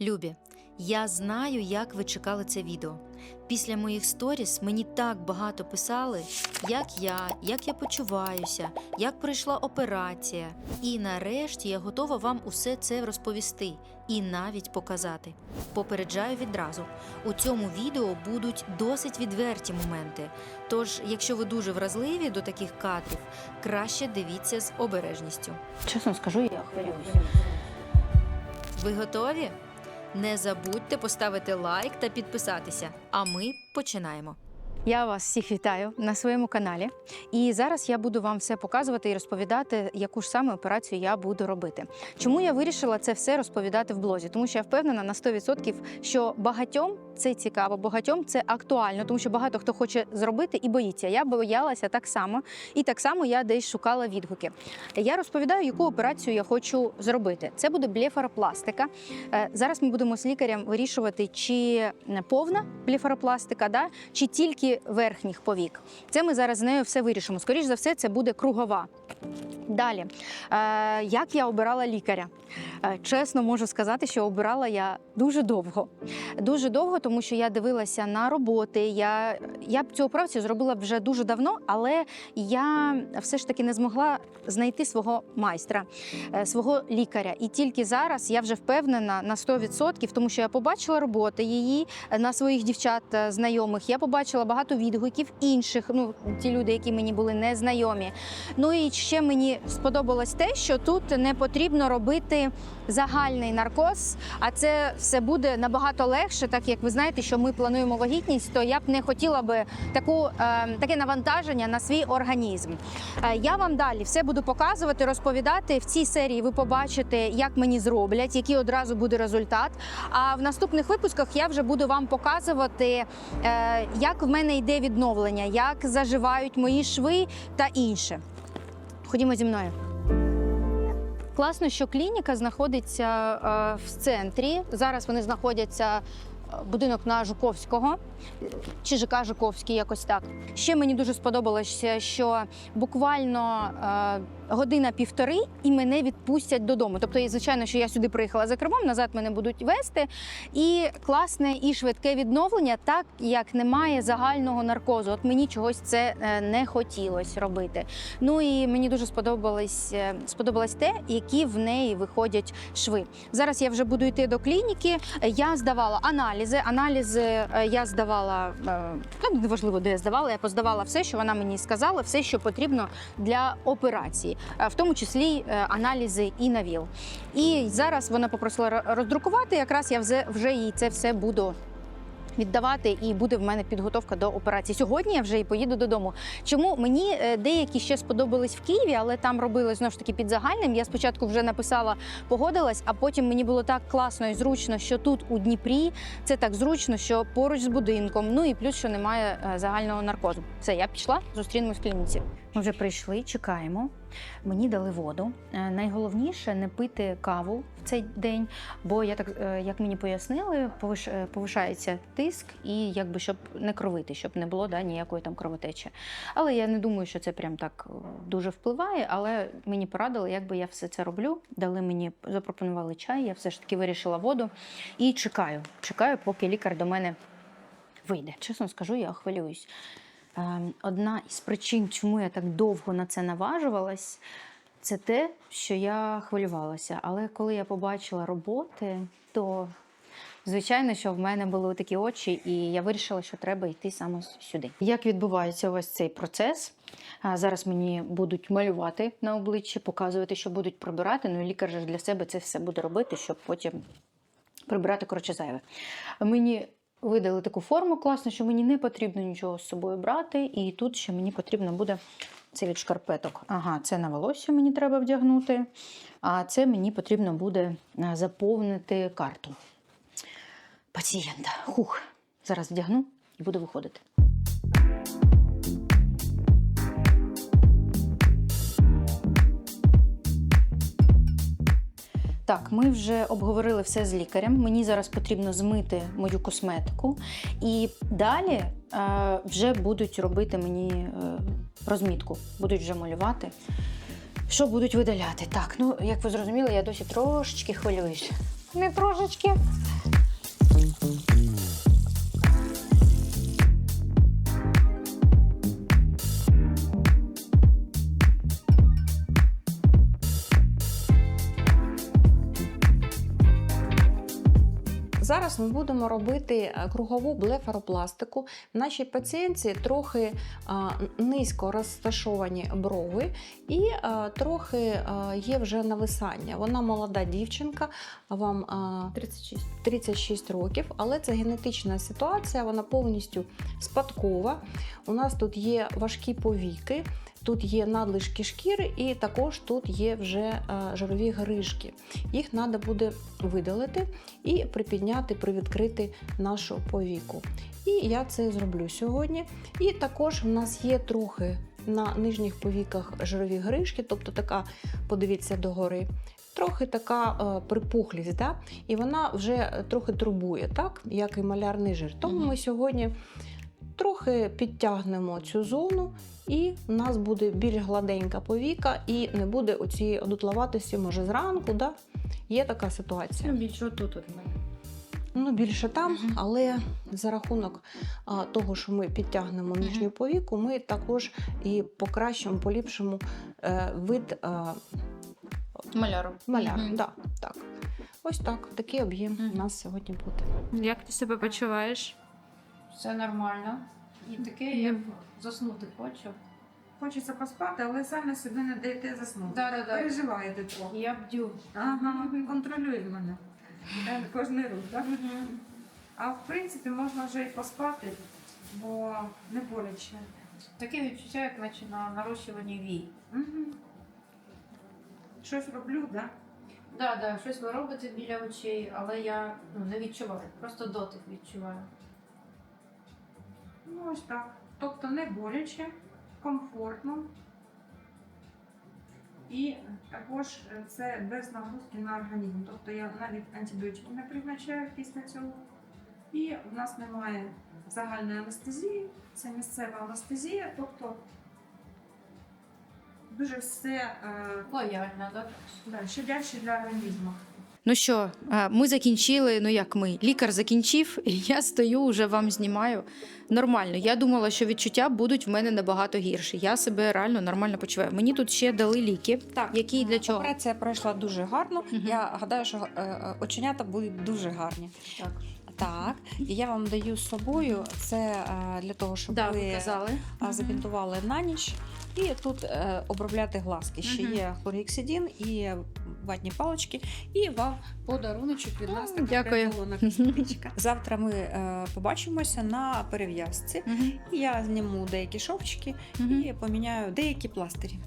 Любі, я знаю, як ви чекали це відео. Після моїх сторіс мені так багато писали, як я, як я почуваюся, як пройшла операція. І нарешті я готова вам усе це розповісти і навіть показати. Попереджаю відразу: у цьому відео будуть досить відверті моменти. Тож, якщо ви дуже вразливі до таких кадрів, краще дивіться з обережністю. Чесно скажу, я хвилююся. Ви готові? Не забудьте поставити лайк та підписатися. А ми починаємо. Я вас всіх вітаю на своєму каналі. І зараз я буду вам все показувати і розповідати, яку ж саме операцію я буду робити. Чому я вирішила це все розповідати в блозі? Тому що я впевнена на 100%, що багатьом це цікаво, багатьом це актуально, тому що багато хто хоче зробити і боїться. Я боялася так само, і так само я десь шукала відгуки. Я розповідаю, яку операцію я хочу зробити. Це буде блефаропластика. Е, Зараз ми будемо з лікарем вирішувати, чи повна блефаропластика, да, чи тільки верхніх повік. Це ми зараз з нею все вирішимо. Скоріше за все, це буде кругова. Далі, е, як я обирала лікаря? Е, чесно можу сказати, що обирала я дуже довго. Дуже довго, тому що я дивилася на роботи. Я, я б цю операцію зробила вже дуже давно, але я все ж таки не змогла знайти свого майстра, е, свого лікаря. І тільки зараз я вже впевнена на 100%, тому що я побачила роботи її е, на своїх дівчат е, знайомих. Я побачила багато відгуків інших, ну ті люди, які мені були незнайомі. Ну і ще мені сподобалось те, що тут не потрібно робити загальний наркоз, а це все буде набагато легше, так як ви знаєте, що ми плануємо вагітність, то я б не хотіла би таку, е, таке навантаження на свій організм. Е, я вам далі все буду показувати, розповідати. В цій серії ви побачите, як мені зроблять, який одразу буде результат. А в наступних випусках я вже буду вам показувати, е, як в мене йде відновлення, як заживають мої шви та інше. Ходімо зі мною. Класно, що клініка знаходиться е, в центрі. Зараз вони знаходяться будинок на Жуковського чи ЖК Жуковський, якось так. Ще мені дуже сподобалося, що буквально е, година-півтори і мене відпустять додому. Тобто, звичайно, що я сюди приїхала за кермом, назад мене будуть вести. І класне і швидке відновлення, так як немає загального наркозу. От мені чогось це е, не хотілося робити. Ну і мені дуже сподобалось, е, сподобалось те, які в неї виходять шви. Зараз я вже буду йти до клініки. Я здавала аналізи. Аналізи е, я здавала е, ну, неважливо, де я здавала. Я поздавала все, що вона мені сказала, все, що потрібно для операції, е, в тому числі аналізи і на ВІЛ. І зараз вона попросила роздрукувати. Якраз я вже, вже їй це все буду. Віддавати і буде в мене підготовка до операції. Сьогодні я вже і поїду додому. Чому мені е, деякі ще сподобались в Києві, але там робили знову ж таки під загальним. Я спочатку вже написала, погодилась, а потім мені було так класно і зручно, що тут у Дніпрі це так зручно, що поруч з будинком. Ну і плюс, що немає е, загального наркозу. Все, я пішла, зустрінемось в клініці. Ми вже прийшли, чекаємо. Мені дали воду. Е, Найголовніше не пити каву в цей день, бо я так е, як мені пояснили, е, повишається тиск і якби щоб не кровити, щоб не було да, ніякої там кровотечі. Але я не думаю, що це прям так дуже впливає. Але мені порадили, як би я все це роблю. Дали мені, запропонували чай. Я все ж таки вирішила воду і чекаю. Чекаю, поки лікар до мене вийде. Чесно скажу, я хвилююсь. Ем, Одна із причин, чому я так довго на це наважувалась, це те, що я хвилювалася. Але коли я побачила роботи, то звичайно, що в мене були такі очі, і я вирішила, що треба йти саме сюди. Як відбувається ось цей процес? Зараз мені будуть малювати на обличчі, показувати, що будуть прибирати. Ну і лікар же для себе це все буде робити, щоб потім прибирати коротше зайве. Мені видали таку форму класно, що мені не потрібно нічого з собою брати. І тут ще мені потрібно буде це від шкарпеток. Ага, це на волосся мені треба вдягнути. А це мені потрібно буде заповнити карту пацієнта. Хух, зараз вдягну і буду виходити. Так, ми вже обговорили все з лікарем. Мені зараз потрібно змити мою косметику, і далі е, вже будуть робити мені е, розмітку, будуть вже малювати. Що будуть видаляти? Так, ну як ви зрозуміли, я досі трошечки хвилююсь. Не трошечки. Зараз ми будемо робити е, кругову блефаропластику. В нашій пацієнтці трохи а, низько розташовані брови і а, трохи є вже нависання. Вона молода дівчинка, вам а, 36. 36 років, але це генетична ситуація, вона повністю спадкова. У нас тут є важкі повіки, тут є надлишки шкіри, і також тут є вже е, жирові грижки. Їх треба буде видалити і припідняти, привідкрити нашу повіку. І я це зроблю сьогодні. І також в нас є трохи на нижніх повіках жирові грижки, тобто така, подивіться догори. Трохи така е, припухлість, да? і вона вже трохи турбує, так як і малярний жир. Тому ми сьогодні трохи підтягнемо цю зону, і в нас буде більш гладенька повіка, і не буде оцієї одутловатості, може зранку. Да? Є така ситуація. Ну, більше тут от мене. Ну, більше там, але за рахунок а, того, що ми підтягнемо нижню повіку, ми також і покращимо, поліпшимо е, вид е, Маляру. маляра. Мгм. Да, так. Ось так, такий об'єм у нас сьогодні буде. Як ти себе почуваєш? Все нормально. І таке, як заснути хочу. Хочеться поспати, але самі собі не даєте заснути. Да-да-да. Переживаєте трохи. Я бдю. Ага, контролює мене. Е, Кожний рух, так? А в принципі можна вже і поспати, бо не боляче. Таке відчуття, як наче на нарощуванні вій. Угу. Щось роблю, так? Да? Да, да, щось ви робите біля очей, але я ну, не відчуваю, просто дотик відчуваю. Ну ось так. Тобто не боляче, комфортно. І також це без нагрузки на організм. Тобто я навіть антибіотики не призначаю після цього. І в нас немає загальної анестезії, це місцева анестезія, тобто дуже все е, Лояльно, так? да, щадяще для організму. Ну що, е, ми закінчили. Ну як ми? Лікар закінчив, і я стою, вже вам знімаю. Нормально. Я думала, що відчуття будуть в мене набагато гірші. Я себе реально нормально почуваю. Мені тут ще дали ліки. Так, Які і для чого? Операція пройшла дуже гарно. Мгм. Я гадаю, що е, е, оченята будуть дуже гарні. Так. Так, і я вам даю з собою це для того, щоб Да, ви казали. забінтували на ніч. І тут е, обробляти глазки. Ще є хлоріксидін і ватні палички, і вам подаруночок від нас. така дякую. приколона косметичка. Завтра ми е, побачимося на перев'язці. І Я зніму деякі шовчики і поміняю деякі пластирі.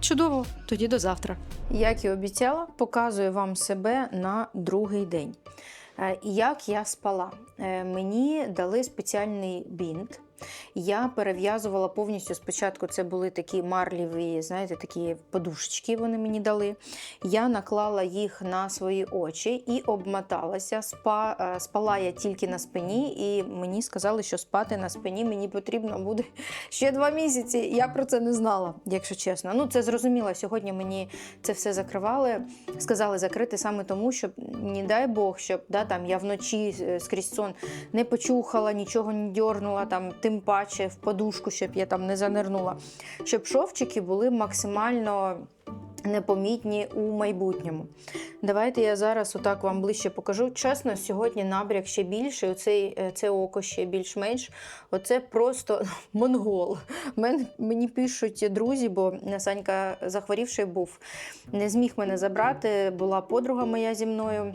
Чудово, тоді до завтра. Як і обіцяла, показую вам себе на другий день. Е, Як я спала? Мені дали спеціальний бінт. Я перев'язувала повністю спочатку. Це були такі марліві, знаєте, такі подушечки. Вони мені дали. Я наклала їх на свої очі і обмоталася. Спа, е, спала я тільки на спині, і мені сказали, що спати на спині мені потрібно буде ще два місяці. Я про це не знала, якщо чесно. Ну це зрозуміло. Сьогодні мені це все закривали. Сказали закрити саме тому, щоб не дай Бог, щоб да, там я вночі е, скрізь сон не почухала, нічого не дьорнула, там тим паче в подушку, щоб я там не занирнула. Щоб шовчики були максимально. Непомітні у майбутньому. Давайте я зараз отак вам ближче покажу. Чесно, сьогодні набряк ще більший, оцей, е, це око ще більш-менш. Оце просто монгол. Мен, мені пишуть друзі, бо Санька захворівший був, не зміг мене забрати. Була подруга моя зі мною.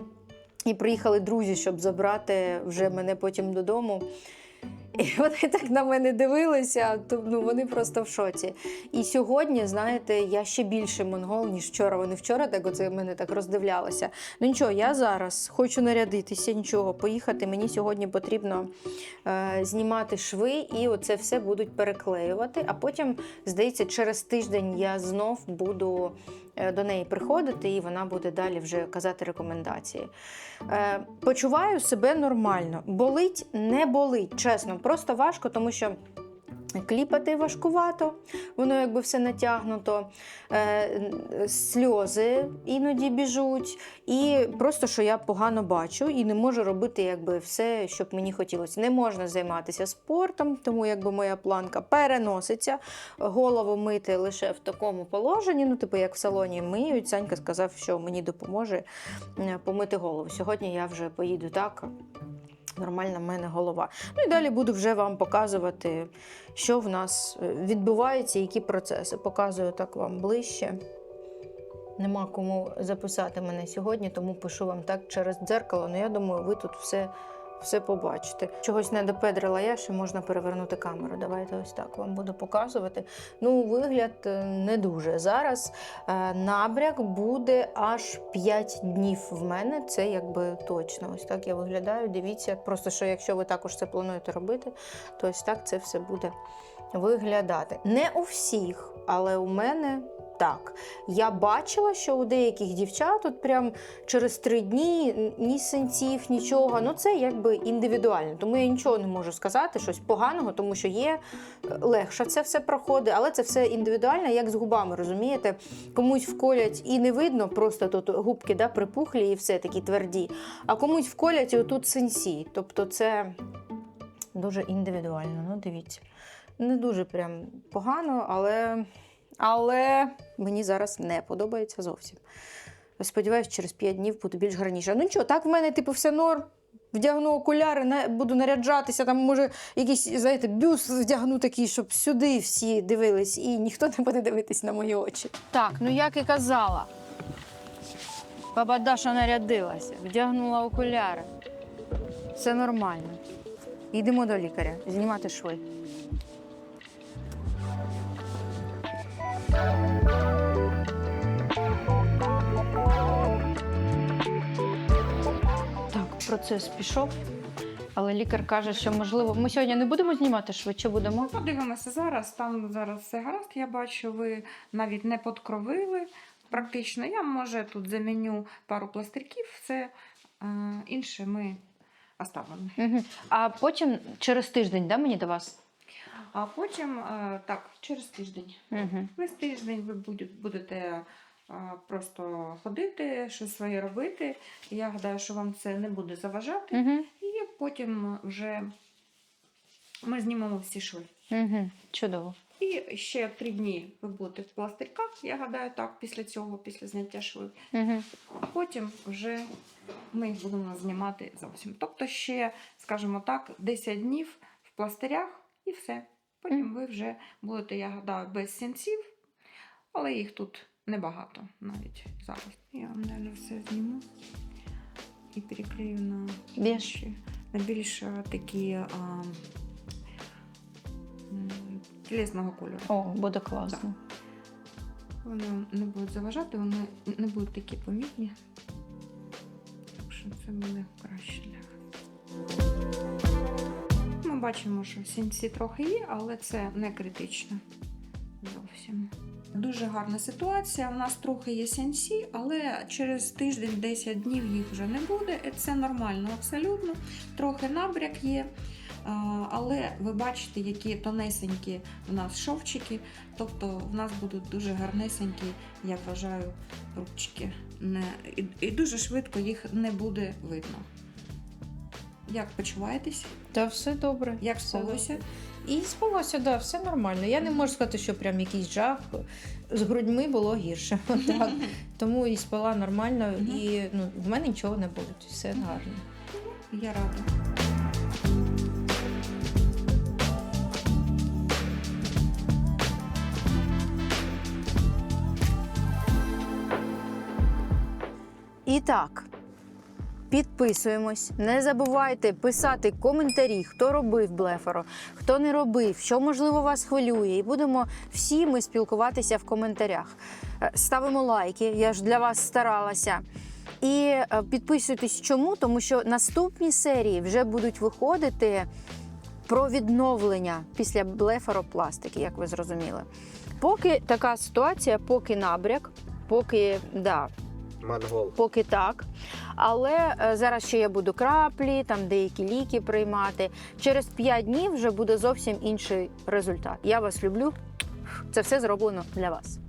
І приїхали друзі, щоб забрати вже мене потім додому. І вони так на мене дивилися, то, ну, вони просто в шоці. І сьогодні, знаєте, я ще більше монгол, ніж вчора. Вони вчора так оце мене так роздивлялися. Ну нічого, я зараз хочу нарядитися, нічого, поїхати. Мені сьогодні потрібно е, знімати шви, і оце все будуть переклеювати. А потім, здається, через тиждень я знов буду до неї приходити, і вона буде далі вже казати рекомендації. Е, почуваю себе нормально. Болить, не болить, чесно, просто важко, тому що. Кліпати важкувато, воно якби все натягнуто, е, сльози іноді біжуть, і просто що я погано бачу і не можу робити якби все, щоб мені хотілося. Не можна займатися спортом, тому якби моя планка переноситься. Голову мити лише в такому положенні. Ну, типу, як в салоні миють. Санька сказав, що мені допоможе е, помити голову. Сьогодні я вже поїду так. Нормальна в мене голова. Ну і далі буду вже вам показувати, що в нас е, відбувається, які процеси. Показую так вам ближче. Нема кому записати мене сьогодні, тому пишу вам так через дзеркало. Ну я думаю, ви тут все, все побачите. Чогось не допедрила я, ще можна перевернути камеру. Давайте ось так вам буду показувати. Ну, вигляд е, не дуже. Зараз е, набряк буде аж 5 днів в мене. Це якби точно. Ось так я виглядаю. Дивіться, просто що якщо ви також це плануєте робити, то ось так це все буде виглядати. Не у всіх, але у мене. Так, я бачила, що у деяких дівчат от прям через три дні ні синців, нічого. Ну це якби індивідуально. Тому я нічого не можу сказати, щось поганого, тому що є е, легше це все проходить, але це все індивідуально, як з губами, розумієте? Комусь вколять і не видно, просто тут губки да, припухлі і все такі тверді. А комусь вколять і отут синці. Тобто це дуже індивідуально. Ну, дивіться. Не дуже прям погано, але, але мені зараз не подобається зовсім. Сподіваюсь, через 5 днів буду більш гарніше. Ну нічого, так в мене типу все норм. Вдягну окуляри, буду наряджатися, там може якийсь, знаєте, бюст вдягну такий, щоб сюди всі дивились, і ніхто не буде дивитись на мої очі. Так, ну як і казала. Баба Даша нарядилася, вдягнула окуляри. Все нормально. Йдемо до лікаря, знімати шви. Так, процес пішов. Але лікар каже, що можливо. Ми сьогодні не будемо знімати швидше будемо. Подивимося зараз. Там зараз все гаразд. Я бачу, ви навіть не подкровили. Практично я може тут заміню пару пластирків, все е, інше ми оставимо. Угу. А потім через тиждень, да, мені до вас? А потім, е, так, через тиждень. Угу. Весь тиждень ви будете, е, просто ходити, щось своє робити. Я гадаю, що вам це не буде заважати. Угу. І потім вже ми знімемо всі шви. Угу. Чудово. І ще три дні ви будете в пластирках, я гадаю, так, після цього, після зняття швів. Угу. Потім вже ми їх будемо знімати зовсім. Тобто ще, скажімо так, 10 днів в пластирях і все. Потім ви вже будете, я гадаю, без сінців, але їх тут небагато навіть зараз. Я вам далі все зніму і переклею на Більш. інші- на більш такі а, тілесного кольору. О, буде класно. Вони не будуть заважати, вони не будуть такі помітні. Так що це буде краще для вас. Бачимо, що сінці трохи є, але це не критично зовсім. Дуже гарна ситуація. У нас трохи є сінці, але через тиждень-10 днів їх вже не буде. Це нормально абсолютно. Трохи набряк є. Але ви бачите, які тонесенькі у нас шовчики. Тобто в нас будуть дуже гарнесенькі, я вважаю, і, і дуже швидко їх не буде видно. Як почуваєтесь? Та все добре. Як Все спалося? І спалося, так, да, все нормально. Я не можу сказати, що прям якийсь жах. З грудьми було гірше. Отак. Тому і спала нормально, і ну, в мене нічого не було. Все гарно. Я рада. І так, підписуємось. Не забувайте писати коментарі, хто робив блефоро, хто не робив, що можливо вас хвилює. І будемо всі ми спілкуватися в коментарях. Е, Ставимо лайки, я ж для вас старалася. І е, підписуйтесь чому, тому що наступні серії вже будуть виходити про відновлення після блефаропластики, як ви зрозуміли. Поки така ситуація, поки набряк, поки да, Монгол. поки так. Але е, зараз ще я буду краплі, там деякі ліки приймати. Через 5 днів вже буде зовсім інший результат. Я вас люблю. Це все зроблено для вас.